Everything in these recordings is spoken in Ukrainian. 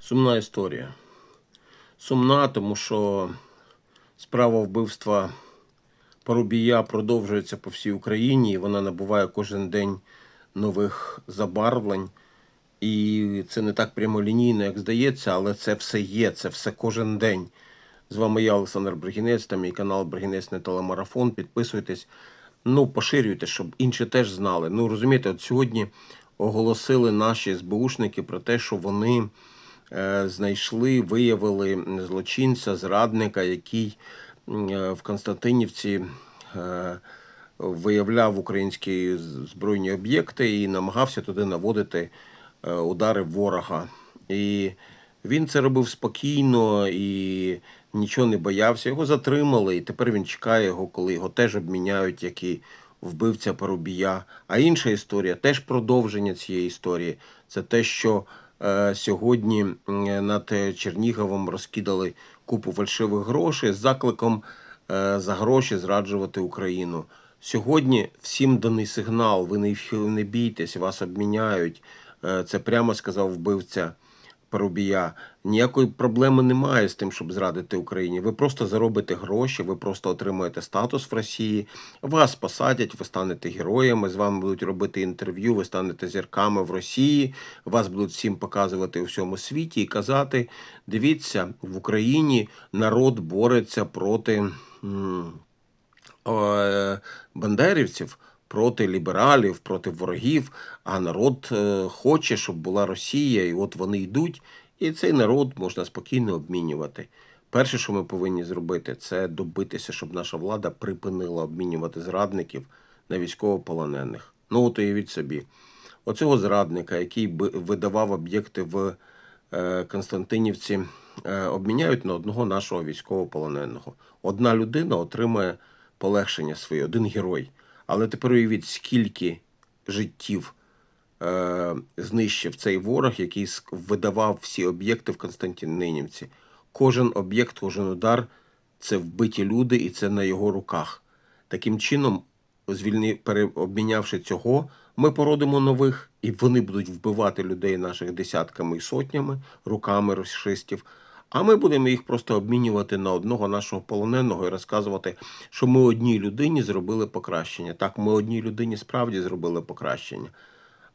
Сумна історія. Сумна, тому що справа вбивства Парубія продовжується по всій Україні, і вона набуває кожен день нових забарвлень. І це не так прямолінійно, як здається, але це все є, це все кожен день. З вами я, Олександр Бригінець, та мій канал Бригінець не телемарафон. Підписуйтесь, ну, поширюйте, щоб інші теж знали. Ну, розумієте, от сьогодні оголосили наші СБУшники про те, що вони знайшли, виявили злочинця, зрадника, який е, в Константинівці е, виявляв українські збройні об'єкти і намагався туди наводити е, удари ворога. І він це робив спокійно і нічого не боявся. Його затримали, і тепер він чекає його, коли його теж обміняють, як і вбивця Парубія. А інша історія, теж продовження цієї історії. Це те, що е, сьогодні над Черніговом розкидали купу фальшивих грошей з закликом е, за гроші зраджувати Україну. Сьогодні всім даний сигнал. Ви не, бійтесь, вас обміняють. Е, Це прямо сказав вбивця Парубія. Ніякої проблеми немає з тим, щоб зрадити Україні. Ви просто заробите гроші, ви просто отримаєте статус в Росії, вас посадять, ви станете героями, з вами будуть робити інтерв'ю, ви станете зірками в Росії, вас будуть всім показувати у всьому світі і казати: дивіться, в Україні народ бореться проти. е, бандерівців проти лібералів, проти ворогів, а народ е, хоче, щоб була Росія, і от вони йдуть, і цей народ можна спокійно обмінювати. Перше, що ми повинні зробити, це добитися, щоб наша влада припинила обмінювати зрадників на військовополонених. Ну, от уявіть собі, оцього зрадника, який видавав об'єкти в е, Константинівці, е, обміняють на одного нашого військовополоненого. Одна людина отримає полегшення своє, один герой. Але тепер уявіть, скільки життів е, знищив цей ворог, який видавав всі об'єкти в Константинівці. Кожен об'єкт, кожен удар це вбиті люди, і це на його руках. Таким чином, звільни, переобмінявши цього, ми породимо нових, і вони будуть вбивати людей наших десятками і сотнями, руками расистів. А ми будемо їх просто обмінювати на одного нашого полоненого і розказувати, що ми одній людині зробили покращення. Так, ми одній людині справді зробили покращення.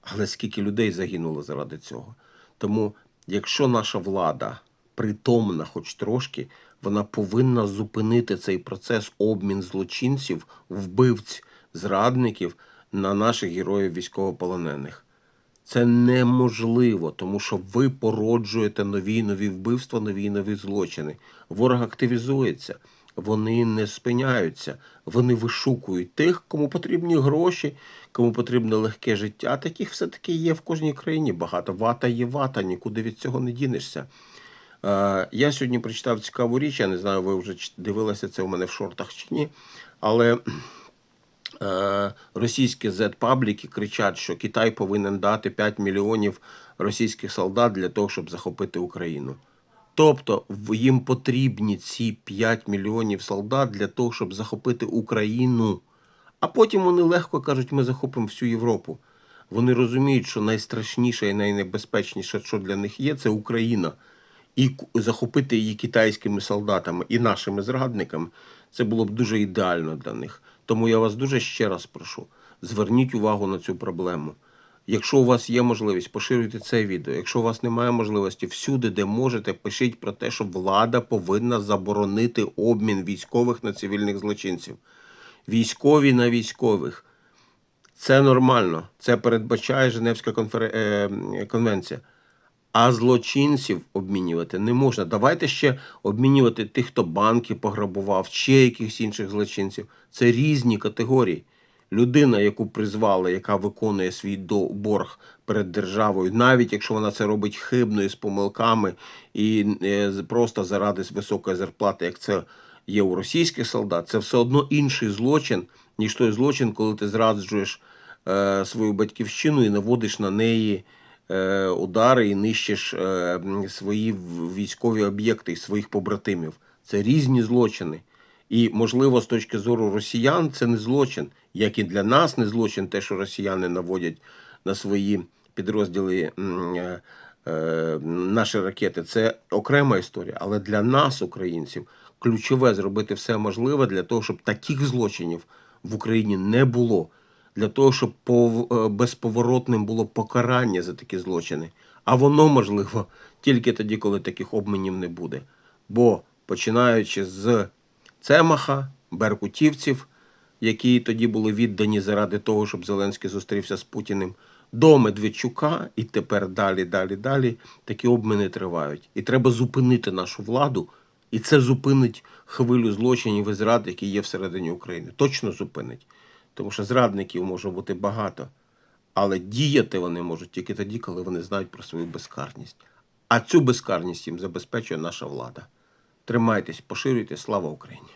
Але скільки людей загинуло заради цього? Тому, якщо наша влада притомна, хоч трошки, вона повинна зупинити цей процес обмін злочинців, вбивць, зрадників на наших героїв військовополонених. Це неможливо, тому що ви породжуєте нові нові вбивства, нові нові злочини. Ворог активізується, вони не спиняються, вони вишукують тих, кому потрібні гроші, кому потрібне легке життя. Таких все-таки є в кожній країні багато. Вата є вата, нікуди від цього не дінешся. Е, Я сьогодні прочитав цікаву річ, я не знаю, ви вже дивилися це у мене в шортах чи ні. Але російські Z-пабліки кричать, що Китай повинен дати 5 мільйонів російських солдат для того, щоб захопити Україну. Тобто їм потрібні ці 5 мільйонів солдат для того, щоб захопити Україну. А потім вони легко кажуть, ми захопимо всю Європу. Вони розуміють, що найстрашніше і найнебезпечніше, що для них є, це Україна. І захопити її китайськими солдатами і нашими зрадниками, це було б дуже ідеально для них. Тому я вас дуже ще раз прошу: зверніть увагу на цю проблему. Якщо у вас є можливість, поширюйте це відео. Якщо у вас немає можливості, всюди, де можете, пишіть про те, що влада повинна заборонити обмін військових на цивільних злочинців. Військові на військових. Це нормально. Це передбачає Женевська конфер... е, конвенція. А злочинців обмінювати не можна. Давайте ще обмінювати тих, хто банки пограбував, чи якихось інших злочинців. Це різні категорії. Людина, яку призвали, яка виконує свій борг перед державою, навіть якщо вона це робить хибно і з помилками, і е, просто заради високої зарплати, як це є у російських солдат, це все одно інший злочин, ніж той злочин, коли ти зраджуєш е, свою батьківщину і наводиш на неї удари і нищиш е, свої військові об'єкти і своїх побратимів. Це різні злочини. І, можливо, з точки зору росіян це не злочин, як і для нас не злочин, те, що росіяни наводять на свої підрозділи е, е, наші ракети це окрема історія, але для нас, українців, ключове зробити все можливе для того, щоб таких злочинів в Україні не було. Для того, щоб е, безповоротним було покарання за такі злочини. А воно можливо тільки тоді, коли таких обмінів не буде. Бо починаючи з Цемаха, Беркутівців, які тоді були віддані заради того, щоб Зеленський зустрівся з Путіним, до Медведчука, і тепер далі, далі, далі такі обміни тривають. І треба зупинити нашу владу, і це зупинить хвилю злочинів і зрад, які є всередині України. Точно зупинить. Тому що зрадників може бути багато, але діяти вони можуть тільки тоді, коли вони знають про свою безкарність. А цю безкарність їм забезпечує наша влада. Тримайтесь, поширюйте, слава Україні!